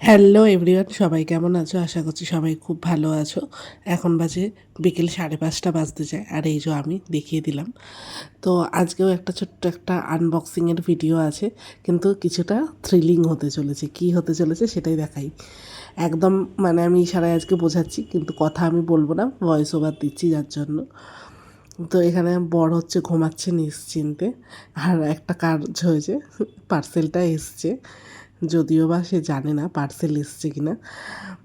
Hello everyone সবাই কেমন আছো? আশা করছি সবাই খুব ভালো আছো। এখন বাজে বিকেল সাড়ে পাঁচটা বাজতে যায়, আর এই যে আমি দেখিয়ে দিলাম। তো আজকেও একটা ছোট্ট একটা আনবক্সিংয়ের ভিডিও আছে, কিন্তু কিছুটা থ্রিলিং হতে চলেছে। কি হতে চলেছে সেটাই দেখাই। একদম মানে আমি ইশারায় আজকে বোঝাচ্ছি, কিন্তু কথা আমি বলব না ভয়েস ওভার দিচ্ছি যার জন্য। তো এখানে বড় হচ্ছে ঘুমাচ্ছে নিশ্চিন্তে, আর একটা কাজ হয়েছে পার্সেলটা এসছে। যদিও বা সে জানে না পার্সেল এসছে কি না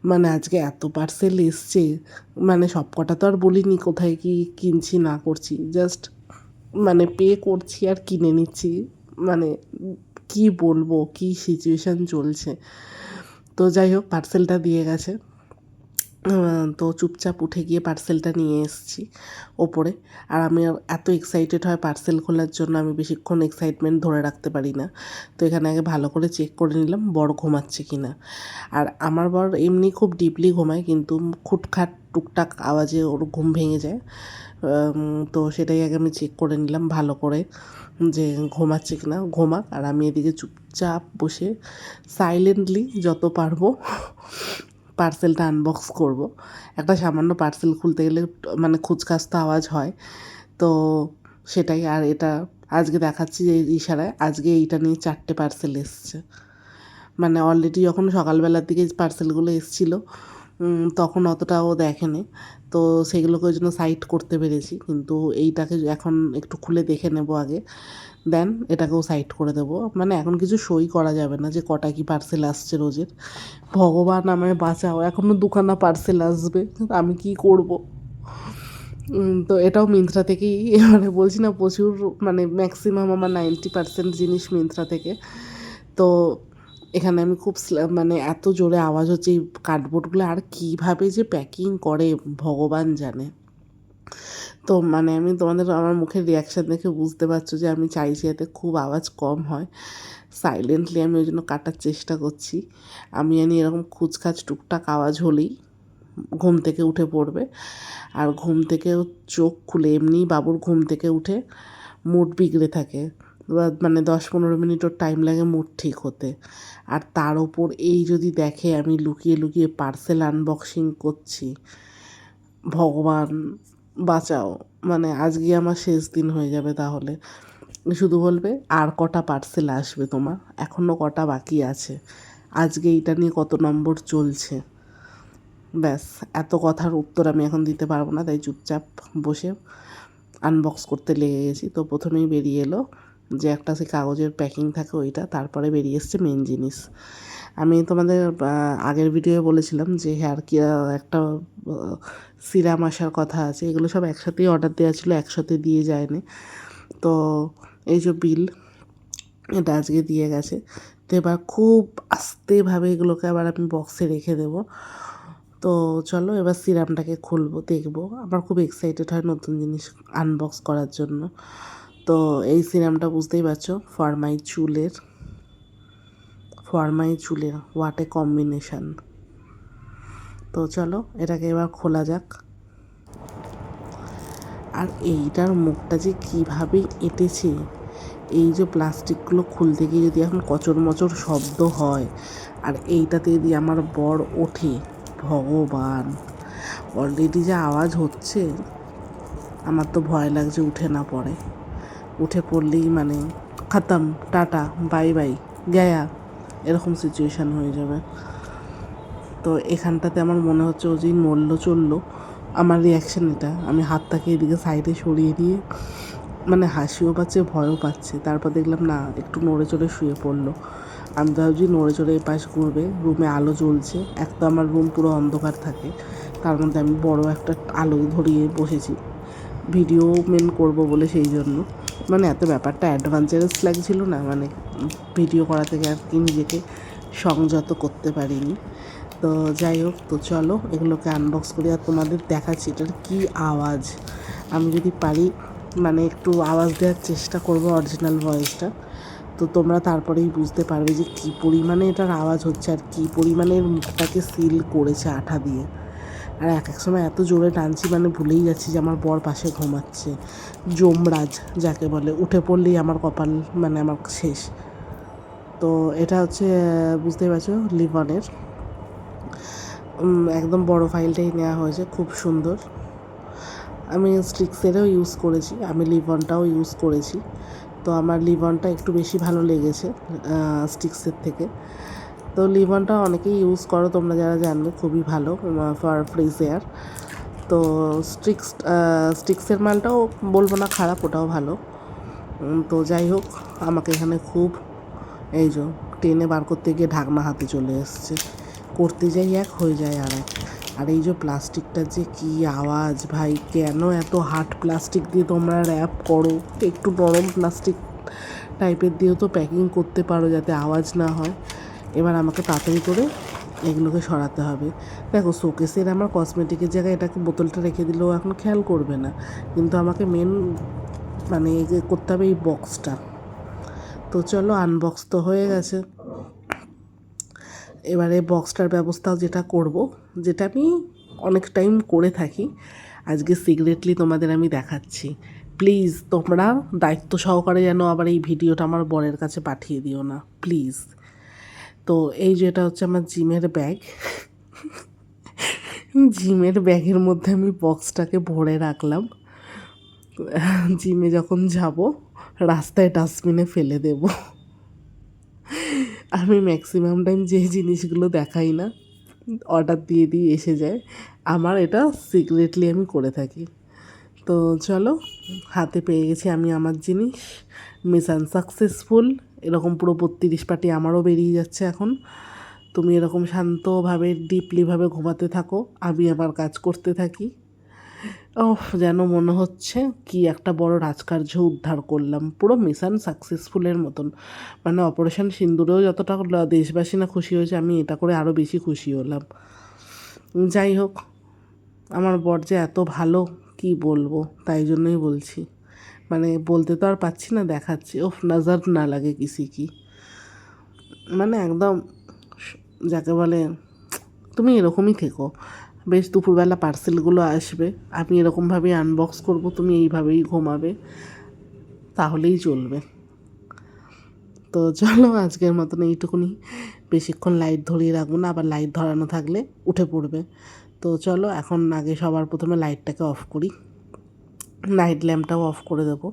মানে আজকে এত পার্সেল এসছে মানে সব কটা তো আর বলিনি কোথায় কি কিনছি না করছি। জাস্ট মানে পে করছি আর কিনে নিচ্ছি। মানে কি বলব, কি সিচুয়েশান চলছে। তো যাই হোক পার্সেলটা দিয়ে গেছে। তো চুপচাপ উঠে গিয়ে পার্সেলটা নিয়ে এসেছি ওপরে। আর আমি এত এক্সাইটেড হয় পার্সেল খোলার জন্য, আমি বেশিক্ষণ এক্সাইটমেন্ট ধরে রাখতে পারি না। তো এখানে আগে ভালো করে চেক করে নিলাম বড় ঘুমাচ্ছে কি না আর আমার বর এমনি খুব ডিপলি ঘুমায়, কিন্তু খুটখাট টুকটাক আওয়াজে ওর ঘুম ভেঙে যায়। তো সেটাই আগে আমি চেক করে নিলাম ভালো করে যে ঘুমাচ্ছে কি না ঘুমাক, আর আমি এদিকে চুপচাপ বসে সাইলেন্টলি যত পারব পার্সেলটা আনবক্স করব। একটা সামান্য পার্সেল খুলতে গেলে মানে খুচখাস্তা আওয়াজ হয়। তো সেটাই, আর এটা আজকে দেখাচ্ছি যে ইশারায়। আজকে এইটা নিয়ে চারটে পার্সেল এসছে। মানে অলরেডি যখন সকালবেলার দিকে পার্সেলগুলো এসছিলো তখন অতটাও দেখেনি। তো সেগুলোকে ওই জন্য সাইড করতে পেরেছি। কিন্তু এইটাকে এখন একটু খুলে দেখে নেব আগে। দেন এটাকেও সাইড করে দেবো। মানে এখন কিছু সই করা যাবে না যে কটা কি পার্সেল আসছে রোজের। ভগবান আমায় বাঁচাও এখনও দুখানা পার্সেল আসবে। আমি কি করব? তো এটাও মিন্ত্রা থেকেই মানে বলছি না প্রচুর মানে ম্যাক্সিমাম আমার নাইনটি পার্সেন্ট জিনিস মিন্ত্রা থেকে। তো এখানে আমি খুব মানে এত জোরে আওয়াজ হচ্ছে এই কার্ডবোর্ডগুলো আর কীভাবে যে প্যাকিং করে, ভগবান জানে। তো মানে আমি তোমাদের আমার মুখের রিয়াকশান দেখে বুঝতে পারছ যে আমি চাইছি যাতে খুব আওয়াজ কম হয়। সাইলেন্টলি আমি ওই জন্য কাটার চেষ্টা করছি। আমি জানি এরকম খুচখাচ টুকটাক আওয়াজ হলেই ঘুম থেকে উঠে পড়বে। আর ঘুম থেকে চোখ খুলে এমনি বাবুর ঘুম থেকে উঠে মুড বিগড়ে থাকে। মানে দশ পনেরো মিনিটও টাইম লাগে মুড ঠিক হতে। আর তার ওপর এই যদি দেখে আমি লুকিয়ে লুকিয়ে পার্সেল আনবক্সিং করছি, ভগবান বাঁচাও। মানে আজকে আমার শেষ দিন হয়ে যাবে তাহলে। শুধু বলবে, আর কটা পার্সেল আসবে তোমার? এখনও কটা বাকি আছে। আজকে এটা নিয়ে কত নম্বর চলছে? ব্যাস, এত কথার উত্তর আমি এখন দিতে পারব না, তাই চুপচাপ বসে আনবক্স করতে লেগে গেছি। তো প্রথমেই বেরিয়ে এলো। যে একটা সে কাগজের প্যাকিং থাকে ওইটা, তারপরে বেরিয়ে এসছে মেন জিনিস। আমি তোমাদের আগের ভিডিওয়ে বলেছিলাম যে হেয়ার কেয়ার একটা সিরাম আসার কথা আছে, এগুলো সব একসাথেই অর্ডার দেওয়া ছিল, একসাথে দিয়ে যায়নি। তো এই যে বিল এটা আজকে দিয়ে গেছে। তো এবার খুব আস্তেভাবে এগুলোকে আবার আমি বক্সে রেখে দেবো। তো চলো এবার সিরামটাকে খুলবো, দেখব। আমার খুব এক্সাইটেড হয় নতুন জিনিস আনবক্স করার জন্য। তো এই সিরামটা বুঝতেই পারছ, ফরমাই চুলের ফরমাই চুলের হোয়াট এ কম্বিনেশান তো চলো, এটাকে এবার খোলা যাক। আর এইটার মুখটা যে কীভাবে এঁটেছে, এই যে প্লাস্টিকগুলো খুলতে গিয়ে যদি এখন কচর মচর শব্দ হয়, আর এইটাতে যদি আমার বর ওঠে, ভগবান! অলরেডি যে আওয়াজ হচ্ছে, আমার তো ভয় লাগছে উঠে না পড়ে। উঠে পড়লেই মানে খাতাম, টাটা, বাই বাই, গায়া, এরকম সিচুয়েশান হয়ে যাবে। তো এখানটাতে আমার মনে হচ্ছে ও যে নড়লো চলল, আমার রিয়াকশান এটা। আমি হাতটাকে এদিকে সাইডে সরিয়ে দিয়ে মানে হাসিও পাচ্ছে, ভয়ও পাচ্ছে। তারপর দেখলাম, না, একটু নড়ে চড়ে শুয়ে পড়ল। আমি ভাবছি নড়ে চড়ে এপাশ ঘুরবে, রুমে আলো জ্বলছে। এক তো আমার রুম পুরো অন্ধকার থাকে, তার মধ্যে আমি বড় একটা আলো ধরিয়ে বসেছি। ভিডিও মেন করব বলে সেই জন্য। মানে এত ব্যাপারটা অ্যাডভেঞ্চারাস লাগছিল না মানে ভিডিও করা থেকে আর কি নিজেকে সংযত করতে পারিনি। তো যাই হোক, তো চলো এগুলোকে আনবক্স করি আর তোমাদের দেখাচ্ছি এটার কী আওয়াজ। আমি যদি পারি মানে একটু আওয়াজ দেওয়ার চেষ্টা করব অরিজিনাল ভয়েসটা তো তোমরা তারপরেই বুঝতে পারবে যে কী পরিমাণে এটার আওয়াজ হচ্ছে আর কী পরিমাণে মুখটাকে সিল করেছে আঠা দিয়ে। আর এক এক সময় এত জোরে টানছি মানে ভুলেই যাচ্ছি যে আমার বর পাশে ঘুমাচ্ছে। যমরাজ যাকে বলে, উঠে পড়লেই আমার কপাল মানে আমার শেষ। তো এটা হচ্ছে, বুঝতেই পারছ লিভনের একদম বড় ফাইলটাই নেওয়া হয়েছে, খুব সুন্দর। আমি স্ট্রিক্সেরও ইউজ করেছি, আমি লিভনটাও ইউজ করেছি। তো আমার লিভনটা একটু বেশি ভালো লেগেছে স্টিক্সের থেকে। তো লিভনটা অনেকেই ইউজ করো, তোমরা যারা জানবে, খুবই ভালো ফর ফ্রিজ এয়ার তো স্ট্রিক্স স্টিক্সের মালটাও বলব না খারাপ, ওটাও ভালো। তো যাই হোক, আমাকে এখানে খুব এই যে টেনে বার করতে গিয়ে ঢাকনা হাতে চলে এসছে। করতে যাই এক, হয়ে যায় আর এক। আর এই যে প্লাস্টিকটার যে কি আওয়াজ ভাই, কেন এত হার্ড প্লাস্টিক দিয়ে তোমরা র্যাপ করো? একটু নরম প্লাস্টিক টাইপের দিয়েও তো প্যাকিং করতে পারো যাতে আওয়াজ না হয়। এবার আমাকে তাড়াতাড়ি করে এগুলোকে সরাতে হবে। দেখো, শোকেসের আমার কসমেটিকের জায়গায় এটাকে বোতলটা রেখে দিলেও এখন খেয়াল করবে না। কিন্তু আমাকে মেন মানে করতে হবে এই বক্সটা তো চলো আনবক্স তো হয়ে গেছে। এবারে বক্সটার ব্যবস্থাও যেটা করব, যেটা আমি অনেক টাইম করে থাকি, আজকে সিক্রেটলি তোমাদের আমি দেখাচ্ছি। প্লিজ তোমরা দায়িত্ব সহকারে যেন আবার এই ভিডিওটা আমার বরের কাছে পাঠিয়ে দিও না। প্লিজ তো এই যেটা হচ্ছে আমার জিমের ব্যাগ। জিমের ব্যাগের মধ্যে আমি বক্সটাকে ভরে রাখলাম। জিমে যখন যাব, রাস্তায় ডাস্টবিনে ফেলে দেব। আমি ম্যাক্সিমাম টাইম যে জিনিসগুলো দেখাই না, অর্ডার দিয়ে দিয়ে এসে যায়। আমার এটা সিক্রেটলি আমি করে থাকি। তো চলো, হাতে পেয়ে গেছি আমি আমার জিনিস। মিশন সাকসেসফুল এরকম পুরো বত্রিশ পাটি আমারও বেরিয়ে যাচ্ছে এখন। তুমি এরকম শান্তভাবে ডিপলিভাবে ঘুমাতে থাকো, আমি আমার কাজ করতে থাকি। ওহ, যেন মনে হচ্ছে কি একটা বড় রাজকার্য উদ্ধার করলাম, পুরো মিশন সাকসেসফুলের মতন। মানে অপারেশন সিন্দুরেও যতটা দেশবাসী না খুশি হয়েছে, আমি এটা করে আরও বেশি খুশি হলাম। যাই হোক, আমার বর যে এত ভালো, কি বলব? তাই জন্যই বলছি। মানে বলতে তো আর পাচ্ছি না, দেখাচ্ছি। ওফ, নজর না লাগে কিসি কি। মানে একদম যাকে বলে, তুমি এরকমই থেকো। বেশ, দুপুরবেলা পার্সেলগুলো আসবে। আমি এরকমভাবেই আনবক্স করব, তুমি এইভাবেই ঘুমাবে। তাহলেই চলবে। তো চলো, আজকের মতন এইটুকুনি। বেশিক্ষণ লাইট ধরিয়ে রাখব না, আবার লাইট ধরানো থাকলে উঠে পড়বে। তো চলো, এখন আগে সবার প্রথমে লাইটটাকে অফ করি। নাইট ল্যাম্পটাও অফ করে দেবো।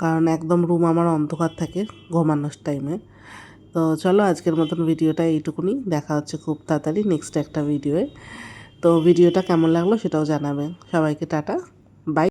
কারণ একদম রুম আমার অন্ধকার থাকে ঘুমানোর টাইমে তো চলো আজকের মতন ভিডিওটা এইটুকুনি। দেখা হচ্ছে খুব তাড়াতাড়ি নেক্সট একটা ভিডিওয়ে তো ভিডিওটা কেমন লাগল সেটাও জানাবেন সবাইকে টাটা। বাই